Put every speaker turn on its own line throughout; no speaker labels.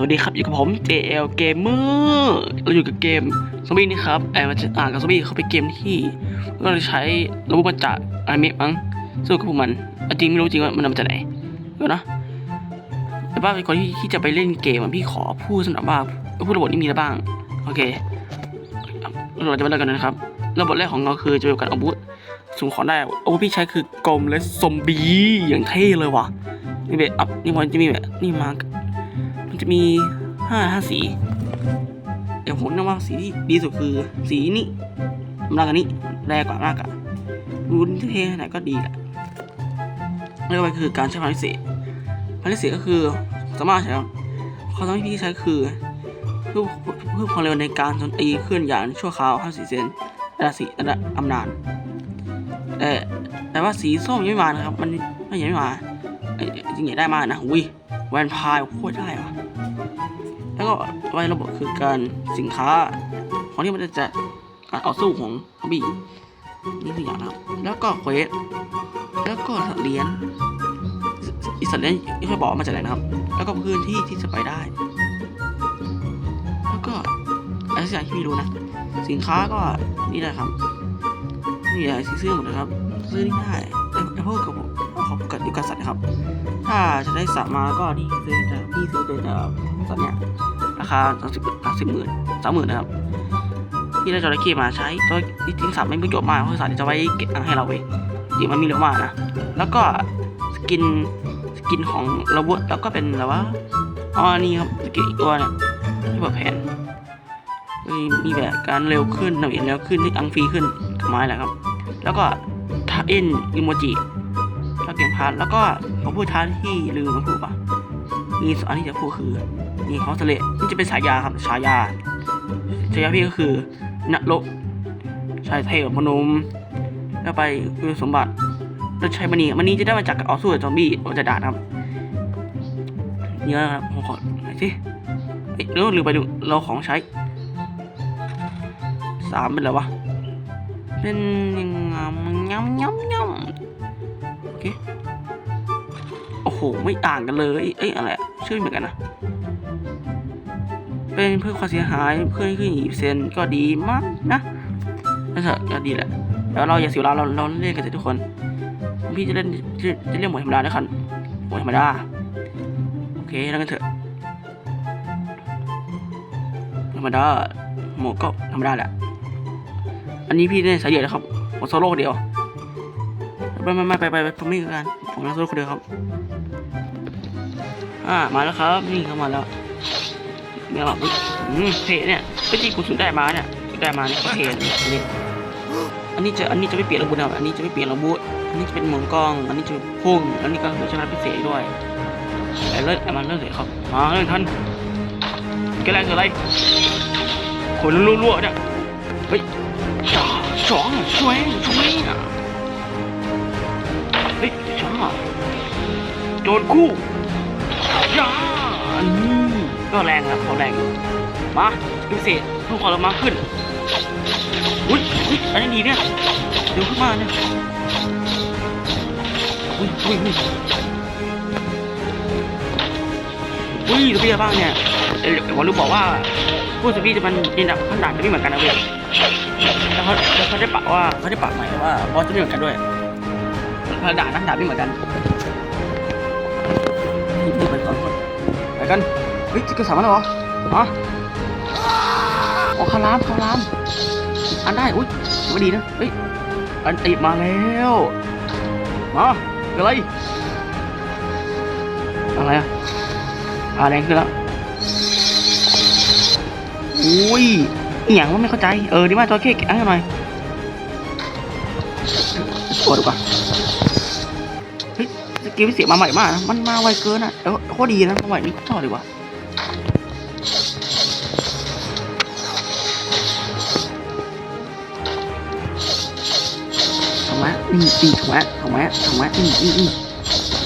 สวัสดีครับอยู่กับผม JL Gamer เราอยู่กับเกมซอมบี้นี่ครับไอ้มันจะอ่านกับซอมบี้เขาเป็นเกมที่เราจะใช้ระบบมาจากอนิเมะมั้งสู้กับพวกมันจริงไม่รู้จริงว่ามันนำจากไหนเดี๋ยวนะแต่ว่าก่อนที่ที่จะไปเล่นเกมพี่ขอพูดสำหรับว่าพูดระบบนี้มีอะไรบ้างโอเคเราจะมาเริ่มกันนะครับระบบแรกของเราคือจะเป็นการอาวุธสูงของได้อาวุธพี่ใช้คือกลมและซอมบี้อย่างเท่เลยว่ะนี่แบบอัพนี่มันจะมีแบบนี่มา จะมีห้าห้าสีแต่ผมนึกว่าสีที่ดีสุดคือสีนี้มากกว่านี้แรงกว่ามากอะรุนเท่ไหนก็ดีแหละเรียกว่าคือการใช้พลังพิเศษพลังพิเศษก็คือสามารถใช้ความสามารถที่ใช้คือเพิ่มเพิ่มความเร็วในการโจมตีเคลื่อนย้ายชั่วคราว54เซนระดับสีระดับอำนาจแต่แต่ว่าสีส้มยังไม่มานะครับ มันไม่ยังไม่มาจริงๆอยากได้มานะอุ้ยแวนพายโคตรได้ว่ะ ก็ไว้ระบบคือการสินค้า ของที่มันจะการต่อสู้ของฮอบบี้นี่คืออย่างนะครับแล้วก็เควสแล้วก็สัตว์เลี้ยงอีสัตว์เลี้ยงไม่ค่อยบอกว่ามาจากไหนนะครับ แล้วก็พื้นที่ที่จะไปได้ แล้วก็อะไรสักอย่างที่ไม่รู้นะ สินค้าก็นี่แหละครับนี่แหละซื้อหมดนะครับ ซื้อนี่ได้ไอ้พวกกับผมขอโฟกัสอยู่กับสัตว์นะครับ ถ้าจะได้สัตว์มาก็นี่ซื้อจากพี่ซื้อเป็นเอ่อสัตว์เนี้ย คาสามสิบสามสิบหมื่นสามหมื่นนะครับที่ได้จระเข้มาใช้ตัวจริงสัตว์ไม่ประโยชน์มากเพราะสัตว์จะไว้เก็บให้เราเว้ยจริงมันมีเยอะมากนะ แล้วก็สกินสกินของเราบวแล้วก็เป็นอะไรวะอ๋อนี่ครับสกินอีกตัวเนี่ยที่แบบแผนมีมีแบบการเร็วขึ้นหน่วยเร็วขึ้นที่อังฟรีขึ้นกับไม้แหละครับ แล้วก็ทาเอ็นอิโมจิถ้าเกมพาร์ทแล้วก็ผมพูดท้ายที่ลืมมาพูดป่ะมีสอนที่จะพูดคือ นี่เขาทะเลนี่จะเป็นฉายาครับฉายาฉายาพี่ก็คือนรกชายเทพพนมแล้วไปคือสมบัติแล้วใช้มันนี่มันนี่จะได้มาจากการต่อสู้กับซอมบี้โอจะด่าครับเยอะนะครับผมขอไหนสิเอ้ยเดี๋ยวลืมไปดูเราของใช้สามเป็นอะไรวะเป็นยังงำยำยำยำโอเคโอ้โห ไม่ต่างกันเลย เอ้ยอะไร ชื่อเหมือนกันนะ เป็นเพื่อความเสียหายเพื่อให้ขึ้นอีกเซนก็ดีมากนะนั่นเถอะก็ดีแหละแล้วเราอย่าเสียเวลาเราเราเล่นกันเถอะทุกคน พี่จะเล่นจะจะเล่นหมวดธรรมดาด้วยกันหมวดธรรมดาโอเคแล้วกันเถอะธรรมดาหมวดก็ธรรมดาแหละ อันนี้พี่เล่นสายเดี่ยวนะครับหมดโซโล่เดียวไม่ไม่ไม่ไปไปไปผมไม่กันผมนั่งโซโล่คนเดียวครับ อ่ามาแล้วครับนี่เข้ามาแล้ว เนี่ยแบบอืมเทเนี่ยก็จริงกูถึงได้มาเนี่ยได้มาเนี่ยก็เทเนี่ยอันนี้อันนี้จะอันนี้จะไม่เปลี่ยนระบบนะอันนี้จะไม่เปลี่ยนระบบอันนี้จะเป็นหมุนกล้อง อันนี้จะพุ่ง อันนี้ก็คือชนะพิเศษด้วยไอ้เลิศไอ้มันเลิศเลยครับมาเลิศท่านแกแรงคืออะไรคนรั่วๆเนี่ยเฮ้ยจ่าสองช่วยช่วยอะเฮ้ยช้าโดนคู่ย่าอันนี้ ก็แรงครับเขาแรงอยู่มาพิเศษเพิ่มความเร็วมาขึ้นอุ้ยอุ้ยอันนี้ดีเนี่ยเร็วขึ้นมาเนี่ยอุ้ยอุ้ยอุ้ยอุ้ยตัวพี่อะไรบ้างเนี่ยเอ้ยผมรู้บอกว่าผู้สปีจะมันดินดับขั้นดับจะไม่เหมือนกันนะเว้ยแล้วเขาแล้วเขาได้ปะว่าเขาได้ปะใหม่ว่าบอสจะไม่เหมือนกันด้วยพาด่านักด่าไม่เหมือนกันนี่ไปก่อนคนไปกัน เฮ้ยจิกกระสามันเหรออ๋ออ๋อคารามคารามอันได้อุ้ยไม่ดีนะเฮ้ยอันติดมาแล้วมาอะไรอะไรอะอาแรงขึ้นแล้วอุ้ยอย่างว่าไม่เข้าใจเออดีมากตัวเค้กอะหน่อยกดดีกว่าเฮ้ยสกิลพิเศษมาใหม่มากนะมันมาไวเกินอะแต่ว่าโคตรดีนะมาใหม่นี่ชอบดีกว่า ถูกไหมนี่นี่ถูกไหมถูกไหมถูกไหมนี่นี่นี่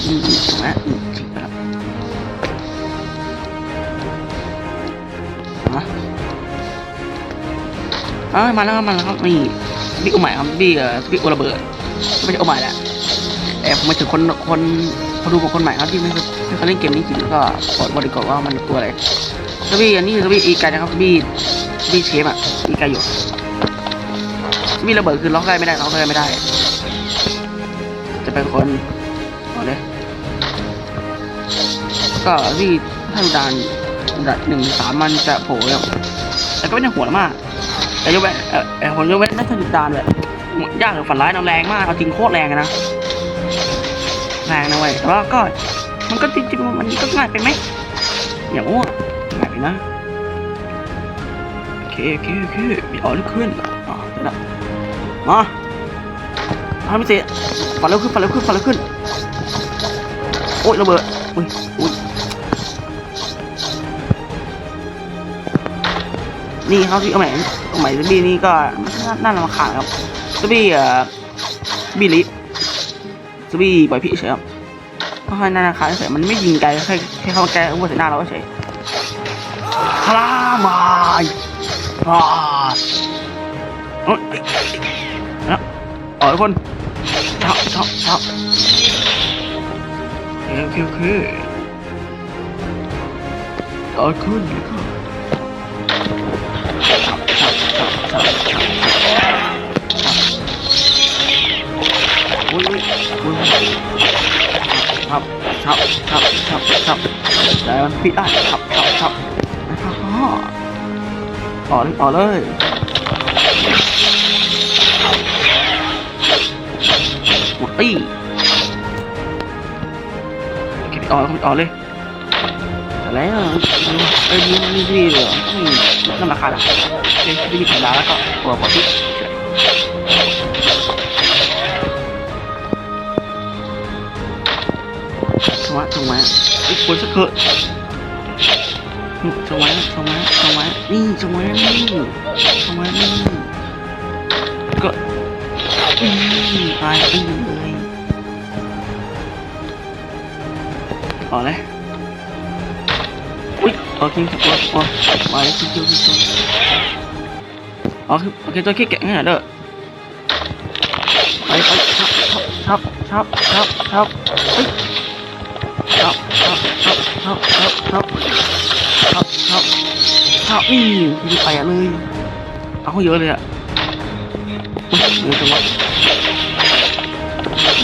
นี่นี่ถูกไหมนี่ถูกแล้วมาเอ้ยมาแล้วมาแล้วครับนี่บิ๊กโอใหม่ครับบิ๊กเอ่อบิ๊กโอระเบิดไม่ใช่โอใหม่แหละแอบมาถึงคนคนพอดูกับคนใหม่ครับที่ไม่เคยเขาเล่นเกมนี้จริงก็กดบริกรว่ามันตัวอะไรสบี้อันนี้คือบี้อีกายนะครับสบี้บี้เชฟอะอีกายอยู่สบี้ระเบิดคือล็อกได้ไม่ได้ล็อกได้ไม่ได้ เป็นคนเอาเลยก็ที่ถ้าดูดานดับหนึ่งสามมันจะโผล่แล้วแต่ก็ไม่ได้หัวมาก แต่ยกเว้นเออผมยกเว้นถ้าถ้าดูดานแบบยากหรือฝันร้ายเอาแรงมากเอาจริงโคตรแรงนะแรงนะเว้ยแต่ว่าก็มันก็จริงๆมันก็ง่ายไปไหมอย่าอ้วกง่ายไปนะโอเคโอเคโอเคมีออลขึ้นอะเดี๋ยวนะมา ทำไม่เสร็จฝันเร็วขึ้นฝันเร็วขึ้นฝันเร็วขึ้น โอ๊ยระเบิด อุ้ยอุ้ยนี่เขาที่เอาใหม่เอาใหม่บี้นี่ก็น่าน่ารำคาญครับสบี้เอ่อบีลิสบี้ปล่อยพี่เฉยครับเพราะให้นานาคาเฉยมันไม่ยิงไกลแค่แค่เข้ามาแกอ้วนใส่หน้าเราเฉยคลามายอ่าโอ้ยนะอ๋ อทุกคนชอบชอบชอบโอเคโอเคขอบคุณนะครับอุ้ยอุ้ยครับครับครับครับครับแต่มันปิดได้ครับครับครับนะครับพ่อต่อเลยต่อเลย ปีคิออกคิดออเลยอะไรอะเอ้ยนี่นี่นี่เหรอนี่นั่นราคาละเป็นที่มีสัญญแล้วก็ปวดปวดที่ทำไมทำไมไอ้คนสักเกิดทำไมทำไมทำไมนี่ทำไมนี่ทำไมนี่ก็อืมตายอืม อเลยอุ้ยโอเคครับว่าว่ามาเลยคิวคิวคิวคิวอ๋อคือโอเคตัวแค่แกะง่ายเด้อไปไปชับชับชับชับชับเฮ้ยชอบชอบชอบชอบชอบชอบชอบชอบชอบนี่ดีไปอะเลยเอาเยอะเลยอะอุ้ยเยอจังหวะ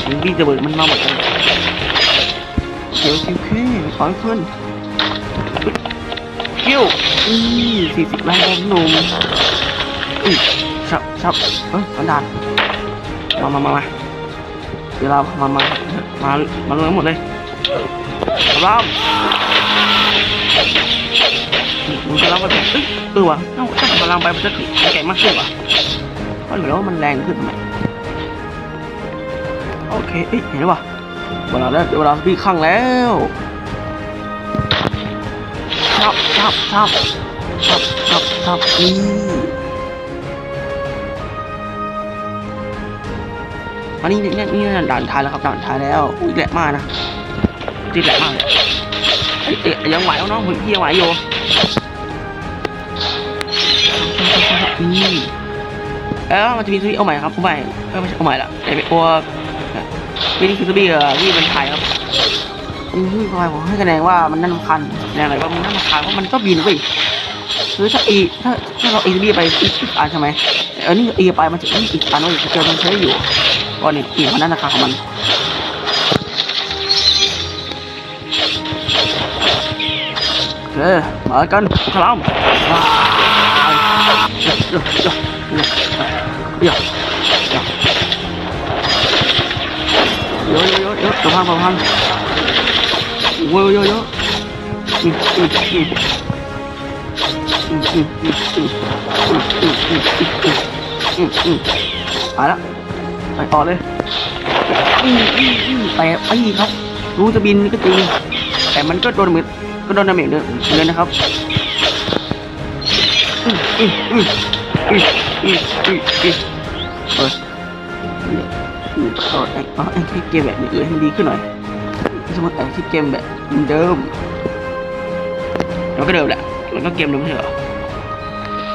มันวิ่งจะเบิดมันมาหมดเลย เดี๋ยวคิวเคขอให้ขึ้นคิวอือสี่สิบแรงของหนุ่มอือชอบชอบเอ้ยสันดานมามามามาเดี๋ยวเรามามามามาเลยหมดเลยพร้อมมึงกำลังไปเอ้ยเออวะถ้าถ้าผมกำลังไปมันจะแข็งมากขึ้นวะเพราะเหมือนว่ามันแรงขึ้นทำไมโอเคเอ้ยเห็นปะ เวลาแล้วเวลาพี่ข้างแล้วชับชับชับชับชับชับนี่อันนี้นี่นี่ด่านท้ายแล้วครับด่านท้ายแล้วอุ้ยแหลกมากนะจีแหลกมากเลยเอ้ยเอ้ยยังไหวเอาน้องผมพี่ยังไหวอยู่นี่เออมันจะมีสวิตเอาใหม่ครับเอาใหม่เออไม่ใช่เอาใหม่ละไอ้ตัว วิธีคือสวิตช์เออที่มันถ่ายครับอือคอยผมให้คะแนนว่ามันน่ารำคาญคะแนนอะไรว่ามันน่ารำคาญเพราะมันก็บินเว้ยคือถ้าอีถ้าถ้าเราอีสบีไปอีกอันใช่ไหมเออนี่อีไปมันจะอีกอันว่าจะเจอมันใช้อยู่ก็นี่อีมันนั่นราคาของมันโอเคมากันคลามว้าว โยโยโยโยกระพังกระพังโยโยโยไปละไปต่อเลยแต่ไอ้ครับรู้จะบินก็จริงแต่มันก็โดนเหมือนก็โดนดาเมจเลยนะครับเออ เอาไอ้เอาไอ้ที่เกมแบบอื่นให้ดีขึ้นหน่อยสมมติไอ้ที่เกมแบบเดิมมันก็เดิมแหละมันก็เกมเดิมใช่เหรอ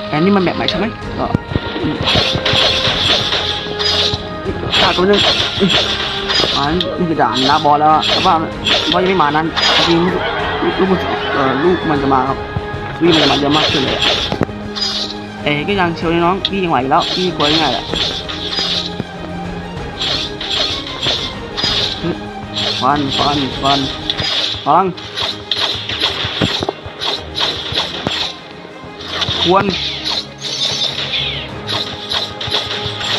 แต่นี่มันแบบใหม่ใช่ไหมก็อืมขาตัวหนึงอืมอ่านี่คือด่านนะบอสแล้วแต่ว่าบอสยังไม่มานั้นจริงลูกมันเอ่อลูกมันจะมาครับวิ่งมันจะมาเยอะมากขึ้นเลยเอ้ก็ยังเชียวน้องพี่ยังไหวแล้วพี่กลัวยังไงแหละ ฟันฟันฟันฟัง ควร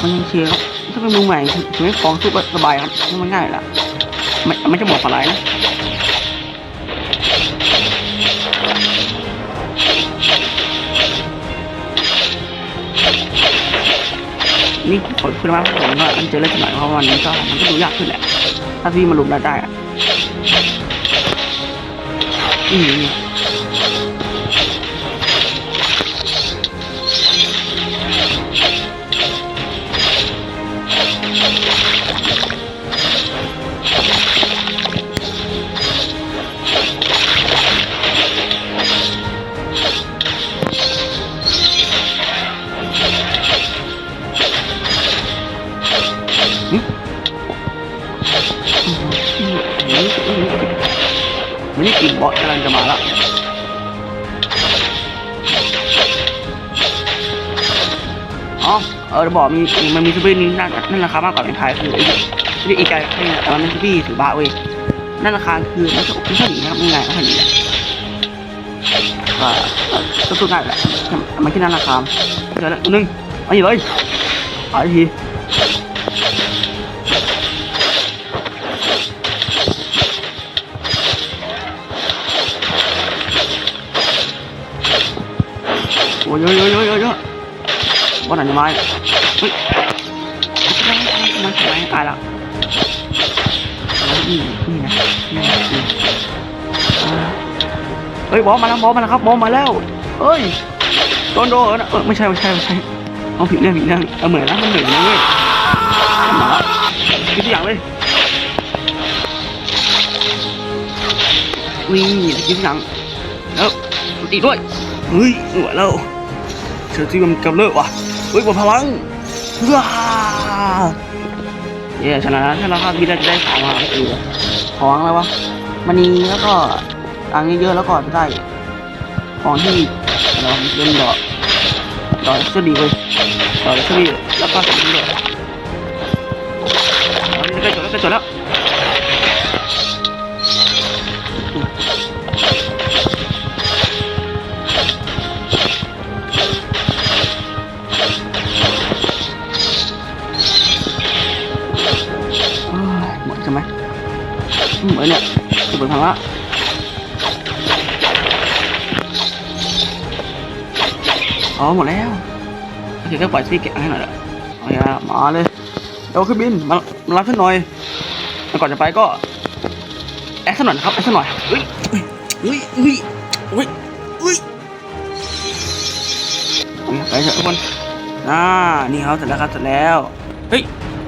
มันยังเชียร์ครับถ้าเป็นมือใหม่ถึงไม่ฟองสู้สบายครับมันง่ายละไม่ไม่จะบอกอะไรนะนี่ผลคุณว่าผมก็อันเจอเล็กหน่อยเพราะวันนี้ก็มันก็ดูยากขึ้นแหละ ถ้าพี่มาลุมได้ได้อะอืม อ๋อเออบอกมีมันมีซูเปอร์นี้นั่นนั่นราคามากกว่าในไทยคือไอ้ไอ้อีกไก่เนี่ยแต่มันเป็นซูเปอร์ถือบาเว้ยนั่นราคาคือไม่ใช่ไม่ใช่หนีนะครับไม่ง่ายไม่ใช่หนีอะก็ก็สู้ง่ายแหละมันแค่นั้นราคาเจอแล้วหนึ่งเอาอีกเลยเอาอีกทีโอ้ยเยอะเยอะเยอะเยอะเย อะบอลไหนจะมาเฮ้ยมันทำไมตายละนี่นี่นะนี่นี่เฮ้ยบอลมาแล้วบอลมาแล้วครับบอลมาแล้วเฮ้ยโดนโดนเออไม่ใช่ไม่ใช่ไม่ใช่เอาผิดเรื่องผิดเรื่องเอาเหมือนนะมันเหมือนนะเว้ยมาแล้วคิดทุกอย่างเลยวิ่งคิดทุกอย่างแล้วตีด้วยเฮ้ยหัวเราเชื่อที่มันกำเริบว่ะ ฮ้ยบนพลังว้าเย้ชนะแล้วถ้าเราเข้าที่ได้จะได้ของมาก็คือของอะไรวะมันนีแล้วก็ตังเยอะๆแล้วก็จะได้ของที่เราเป็นดอกดอกก็ดีเว้ยดอกก็ดีแล้วก็สิ่งด้วยใกล้จบแล้วใกล้จบแล้ว จะเปิดพังละอ๋อหมดแล้วโอเคก็ปล่อยซีเก็บให้หน่อยละเอาอย่ามาเลยเดี๋ยวขึ้นบินมามารับฉันหน่อยแล้วก่อนจะไปก็แอคชั่นหน่อยนะครับแอคชั่นหน่อยเฮ้ยเฮ้ยเฮ้ยเฮ้ยเฮ้ยเฮ้ยไปเถอะทุกคนอ่านี่ครับเสร็จแล้วครับเสร็จแล้วเฮ้ย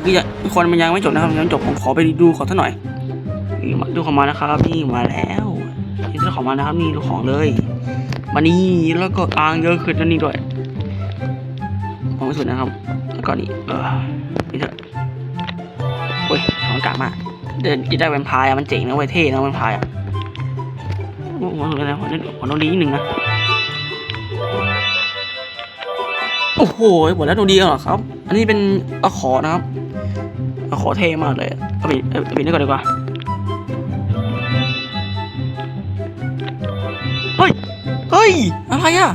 นี่จะทุกคนมันยังไม่จบนะครับยังไม่จบผมขอไปดูขอสักหน่อย นี่มาดูของมานะครับ นี่มาแล้วนี่เจ้าของมานะครับนี่ดูของเลยมานี่แล้วก็อ่างเยอะขึ้นนั่นนี่ด้วยมองไม่สุดนะครับแล้วก็นี่เออนี่เถอะโอ้ยของกลางมากเดินจะได้แวมไพร์อะมันเจ๋งนะเว้ยเท่นะแวมไพร์อะโอ้โหหัวอะไรหัวนี่หัวน้องดีนิดนึงนะโอ้โหหัวแล้วโนดีเหรอครับ อันนี้เป็นอะขอนะครับอะขอเท่มากเลยเอาไปเอาไปนี่ก่อนดีกว่า ฮ้ย อะไรอะ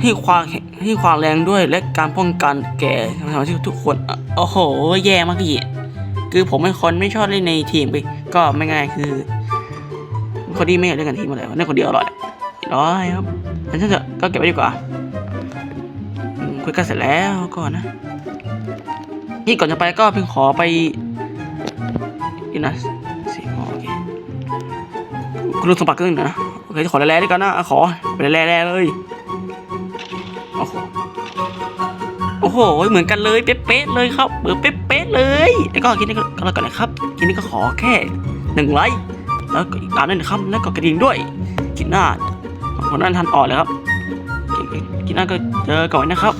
ให้ความให้ความแรงด้วยและการป้องกันแก่สมาชิกทุกคนอโอ้โห แย่มากพี่คือผมเป็นคนไม่ชอบเล่นในทีมไปก็ไม่ง่ายคือคนที่ไม่อยากเล่นกันทีมอะไรเล่นคนเดียวอร่อยร้อยครับงั้นฉันจะก็เก็บไว้ดีกว่าคุยกันเสร็จแล้วก่อนนะ นี่ก่อนจะไปก็เพิ่งขอไปนี่นะสิโอเคคุณลุงสมบัติก็หนึ่งนะ เคขอแร่ๆด้วยกันนะขอไปแร่ๆเลยโอ้โหโอ้โหเหมือนกันเลยเป๊ะๆเลยครับเบอนเป๊ะๆเลยแล้วก็คิดนี้ก็แล้วกันนะครับคิดนี้ก็ขอแค่หนึ่งไลค์แล้วก็อีกตามด้วยนะครับแล้วก็กระดิ่งด้วยคินหน้าคนนั้นทันอ่อนเลยครับคินหน้าก็เจอก่อนนะครับ